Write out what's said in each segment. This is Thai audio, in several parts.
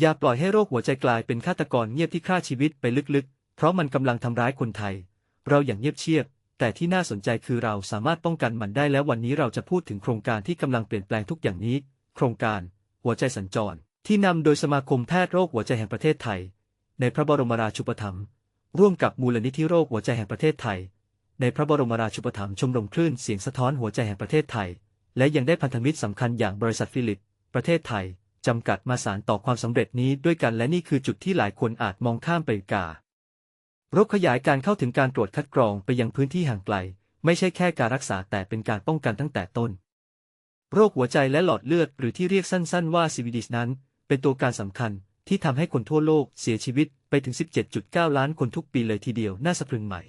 อย่าปล่อยให้โรคหัวใจกลายเป็นฆาตกรเงียบที่ฆ่าชีวิตไปลึกๆ เพราะมันกำลังทำร้ายคนไทย เราอย่างเงียบเชียบ แต่ที่น่าสนใจคือเราสามารถป้องกันมันได้แล้ววันนี้เราจะพูดถึงโครงการที่กำลังเปลี่ยนแปลงทุกอย่างนี้ โครงการ หัวใจสัญจร ที่นำโดยสมาคมแพทย์โรคหัวใจแห่งประเทศไทย ในพระบรมราชูปถัมภ์ร่วมกับมูลนิธิโรคหัวใจแห่งประเทศไทย ในพระบรมราชูปถัมภ์ชมรมคลื่นเสียงสะท้อนหัวใจแห่งประเทศไทย และยังได้พันธมิตรสำคัญอย่างบริษัทฟิลิป ประเทศไทย จำกัดมาสารต่อความสำเร็จนี้ด้วยกันและนี่คือจุดที่หลายคนอาจมองข้ามไปการบขยายการเข้าถึงการตรวจคัดกรองไปยังพื้นที่ห่างไกล ไม่ใช่แค่การรักษาแต่เป็นการป้องกันตั้งแต่ต้น โรคหัวใจและหลอดเลือดหรือที่เรียกสั้นๆว่า CVD นั้น เป็นตัวการสำคัญที่ทำให้คนทั่วโลกเสียชีวิตไปถึง 17.9 ล้านคนทุกปีเลยทีเดียวน่าสะพรึงใหม่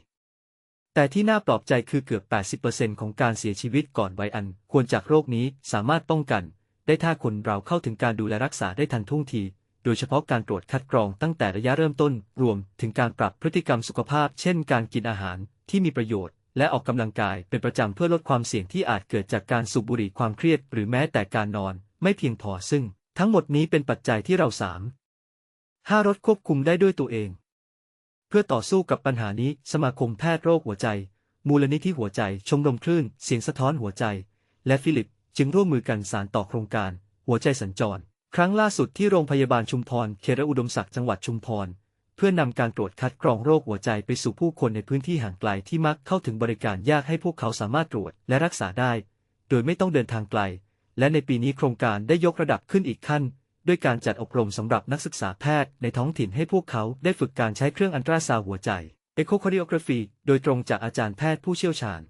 แต่ที่น่าปลอบใจคือเกือบ 80%ของการเสียชีวิตก่อนวัยอัน ควรจากโรคนี้สามารถป้องกัน ได้ถ้าคนเราเข้าถึงการดูแลรักษาได้ทันท่วงที โดยเฉพาะการตรวจคัดกรองตั้งแต่ระยะเริ่มต้น รวมถึงการปรับพฤติกรรมสุขภาพ เช่น การกินอาหารที่มีประโยชน์ และออกกำลังกายเป็นประจำเพื่อลดความเสี่ยงที่อาจเกิดจากการสูบบุหรี่ความเครียด หรือแม้แต่การนอน ไม่เพียงพอซึ่ง ทั้งหมดนี้เป็นปัจจัยที่เราสามห้ารถควบคุมได้ด้วยตัวเอง เพื่อต่อสู้กับปัญหานี้สมาคมแพทย์โรคหัวใจ มูลนิธิหัวใจ ชมรมคลื่น เสียงสะท้อนหัวใจ และฟิลิป จึงร่วมมือกันสารต่อโครงการ หัวใจสัญจร ครั้งล่าสุดที่โรงพยาบาลชุมพรเขตอุดมศักดิ์จังหวัดชุมพร เพื่อนำการตรวจคัดกรองโรคหัวใจไปสู่ผู้คนในพื้นที่ห่างไกลที่มักเข้าถึงบริการยากให้พวกเขาสามารถตรวจและรักษาได้ โดยไม่ต้องเดินทางไกล และในปีนี้โครงการได้ยกระดับขึ้นอีกขั้นด้วยการจัดอบรมสำหรับนักศึกษาแพทย์ในท้องถิ่นให้พวกเขาได้ฝึกการใช้เครื่องอันตราซาวหัวใจ Echocardiography โดยตรงจากอาจารย์แพทย์ผู้เชี่ยวชาญ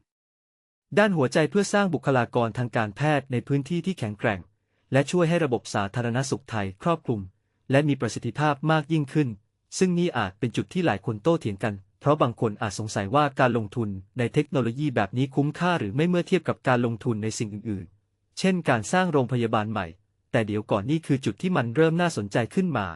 ด้านหัวใจเพื่อสร้างบุคลากรทางการแพทย์ในพื้นที่ที่แข็งแกร่ง และช่วยให้ระบบสาธารณสุขไทยครอบคลุม และมีประสิทธิภาพมากยิ่งขึ้น ซึ่งนี่อาจเป็นจุดที่หลายคนโต้เถียงกัน เพราะบางคนอาจสงสัยว่าการลงทุนในเทคโนโลยีแบบนี้คุ้มค่าหรือไม่เมื่อเทียบกับการลงทุนในสิ่งอื่น ๆ เช่น การสร้างโรงพยาบาลใหม่ แต่เดี๋ยวก่อนนี่คือจุดที่มันเริ่มน่าสนใจขึ้นมา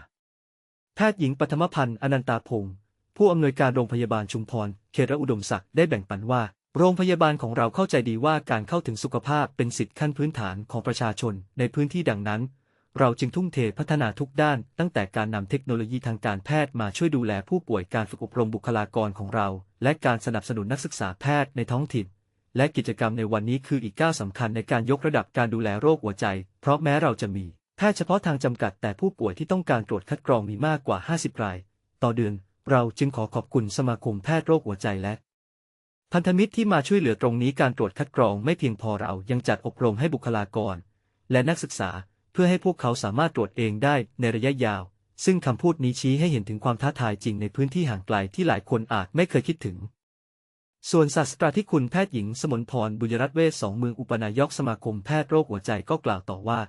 แพทย์หญิงปฐมพันธ์อนันตาพงศ์ผู้อำนวยการโรงพยาบาลชุมพร เขตอุดมศักดิ์ได้แบ่งปันว่า โรงพยาบาลของเราเข้าใจดีว่าการเข้าถึงสุขภาพเป็นสิทธิขั้นพื้นฐานของประชาชนในพื้นที่ดังนั้น เราจึงทุ่มเทพัฒนาทุกด้าน ตั้งแต่การนำเทคโนโลยีทางการแพทย์มาช่วยดูแลผู้ป่วยการฝึกอบรมบุคลากรของเรา และการสนับสนุนนักศึกษาแพทย์ในท้องถิ่น และกิจกรรมในวันนี้คืออีกก้าวสำคัญในการยกระดับการดูแลโรคหัวใจ เพราะแม้เราจะมีแพทย์เฉพาะทางจำกัดแต่ผู้ป่วยที่ต้องการตรวจคัดกรองมีมากกว่า 50 ราย ต่อเดือน เราจึงขอขอบคุณสมาคมแพทย์โรคหัวใจและ พันธมิตรที่มาช่วยเหลือตรงนี้การตรวจคัดกรองไม่เพียงพอเรายังจัดอบรมให้บุคลากร และนักศึกษาเพื่อให้พวกเขาสามารถตรวจเองได้ในระยะยาว ซึ่งคำพูดนี้ชี้ให้เห็นถึงความท้าทายจริงในพื้นที่ห่างไกลที่หลายคนอาจไม่เคยคิดถึง ส่วนศาสตราธิคุณแพทย์หญิงสมนพรบุญรัตน์เวชสองเมืองอุปนายกสมาคมแพทย์โรคหัวใจก็กล่าวต่อว่า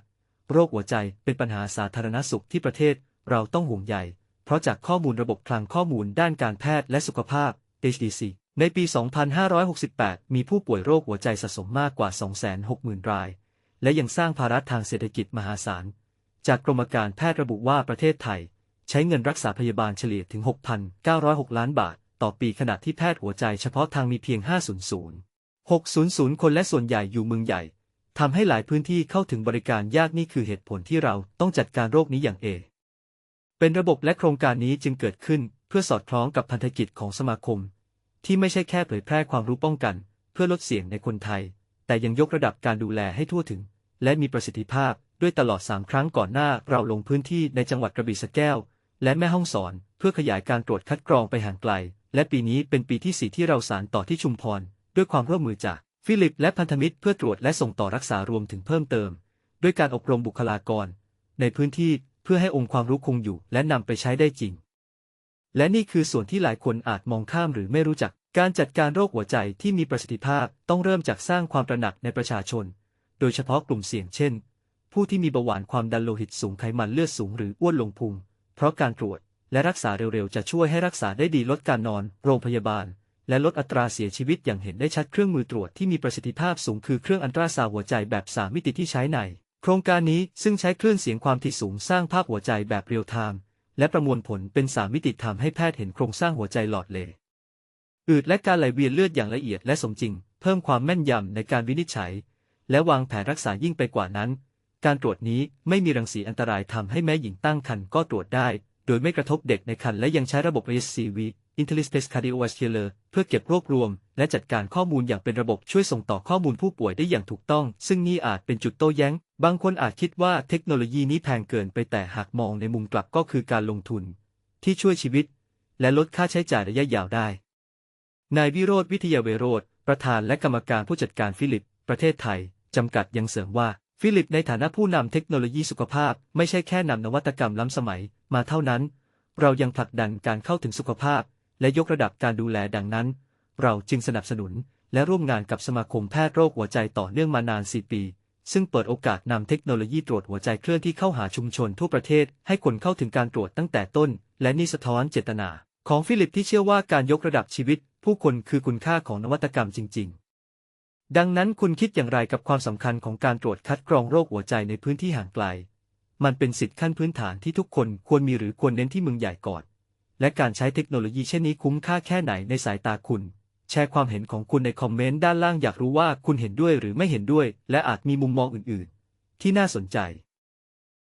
โรคหัวใจเป็นปัญหาสาธารณสุขที่ประเทศเราต้องห่วงใยเพราะจากข้อมูลระบบคลังข้อมูลด้านการแพทย์และสุขภาพ HDC ในปี 2568 มีผู้ป่วยโรคหัวใจสะสมมากกว่า 260,000 ราย และยังสร้างภาระทางเศรษฐกิจมหาศาล จากกรมการแพทย์ระบุว่าประเทศไทย ใช้เงินรักษาพยาบาลเฉลี่ยถึง 6,906 ล้านบาท ต่อปีขณะที่แพทย์หัวใจเฉพาะทางมีเพียง 500 600 คนและส่วนใหญ่อยู่เมืองใหญ่ทำให้หลายพื้นที่เข้าถึงบริการยากนี่คือเหตุผลที่เราต้องจัดการโรคนี้อย่างเอ เป็นระบบและโครงการนี้จึงเกิดขึ้นเพื่อสอดคล้องกับพันธกิจของสมาคม ที่ไม่ใช่แค่เผยแพร่ความรู้ป้องกัน เพื่อลดเสี่ยงในคนไทย แต่ยังยกระดับการดูแลให้ทั่วถึง และมีประสิทธิภาพด้วยตลอด 3 ครั้งก่อนหน้าเราลงพื้นที่ในจังหวัดกระบี่สะแก้ว และแม่ฮ่องสอน เพื่อขยายการตรวจคัดกรองไปห่างไกล และปีนี้เป็นปีที่ 4 ที่เราสานต่อที่ชุมพร ด้วยความร่วมมือจากฟิลิปและพันธมิตรเพื่อตรวจและส่งต่อรักษารวมถึงเพิ่มเติม ด้วยการอบรมบุคลากร ในพื้นที่เพื่อให้องค์ความรู้คงอยู่และนำไปใช้ได้จริง และนี่คือส่วนที่หลายคนอาจมองข้ามหรือไม่รู้จัก การจัดการโรคหัวใจที่มีประสิทธิภาพต้องเริ่มจากสร้างความตระหนักในประชาชน โดยเฉพาะกลุ่มเสี่ยงเช่น ผู้ที่มีเบาหวานความดันโลหิตสูงไขมันเลือดสูงหรืออ้วนลงพุง เพราะการตรวจและรักษาเร็วๆ จะช่วยให้รักษาได้ดีลดการนอน โรงพยาบาล และลดอัตราเสียชีวิตอย่างเห็นได้ชัดเครื่องมือตรวจที่มีประสิทธิภาพสูงคือเครื่องอันตราซาวหัวใจแบบ3มิติที่ใช้ใน โครงการนี้ซึ่งใช้คลื่นเสียงความถี่สูงสร้างภาพหัวใจแบบเรียลไทม์ และประมวลผลเป็น3มิติทำให้แพทย์เห็นโครงสร้างหัวใจหลอดเลอืดและการไหลเวียนเลือดอย่างละเอียดและสมจริง เพิ่มความแม่นยำในการวินิจฉัย และวางแผนรักษายิ่งไปกว่านั้น การตรวจนี้ไม่มีรังสีอันตรายทำให้แม่หญิงตั้งครรภ์ก็ตรวจได้ โดยไม่กระทบเด็กในครรภ์และยังใช้ระบบ ISCV Intelligent Cardiovascular เพื่อเก็บรวบรวม และจัดการข้อมูลอย่างเป็นระบบช่วยส่งต่อข้อมูลผู้ป่วยได้อย่างถูกต้อง ซึ่งนี่อาจเป็นจุดโต้แย้ง บางคนอาจคิดว่าเทคโนโลยีนี้แพงเกินไปแต่หากมองในมุมกลับก็คือการลงทุน ที่ช่วยชีวิต และลดค่าใช้จ่ายระยะยาวได้ นายวิโรธวิทยาเวโรธประธานและกรรมการผู้จัดการฟิลิป ประเทศไทย จำกัดยังเสริมว่า ฟิลิปในฐานะผู้นำเทคโนโลยีสุขภาพ ไม่ใช่แค่นำนวัตกรรมล้ำสมัย มาเท่านั้น เรายังผลักดันการเข้าถึงสุขภาพ และยกระดับการดูแลดังนั้น เราจึงสนับสนุน และร่วมงานกับสมาคมแพทย์โรคหัวใจต่อเนื่องมานาน4ปี ซึ่งเปิดโอกาสนำเทคโนโลยีตรวจหัวใจเคลื่อนที่เข้าหาชุมชนทั่วประเทศ ให้คนเข้าถึงการตรวจตั้งแต่ต้น และนี่สะท้อนเจตนา ของฟิลิปที่เชื่อว่าการยกระดับชีวิต ผู้คนคือคุณค่าของนวัตกรรมจริง ๆ ดังนั้นคุณคิดอย่างไรกับความสำคัญของการตรวจคัดกรองโรคหัวใจในพื้นที่ห่างไกล มันเป็นสิทธิขั้นพื้นฐานที่ทุกคนควรมีหรือควรเน้นที่เมืองใหญ่ก่อน และการใช้เทคโนโลยีเช่นนี้คุ้มค่าแค่ไหนในสายตาคุณ แชร์ความเห็นของคุณในคอมเมนต์ด้านล่างอยากรู้ว่าคุณเห็นด้วยหรือไม่เห็นด้วย และอาจมีมุมมองอื่น ๆ ที่น่าสนใจ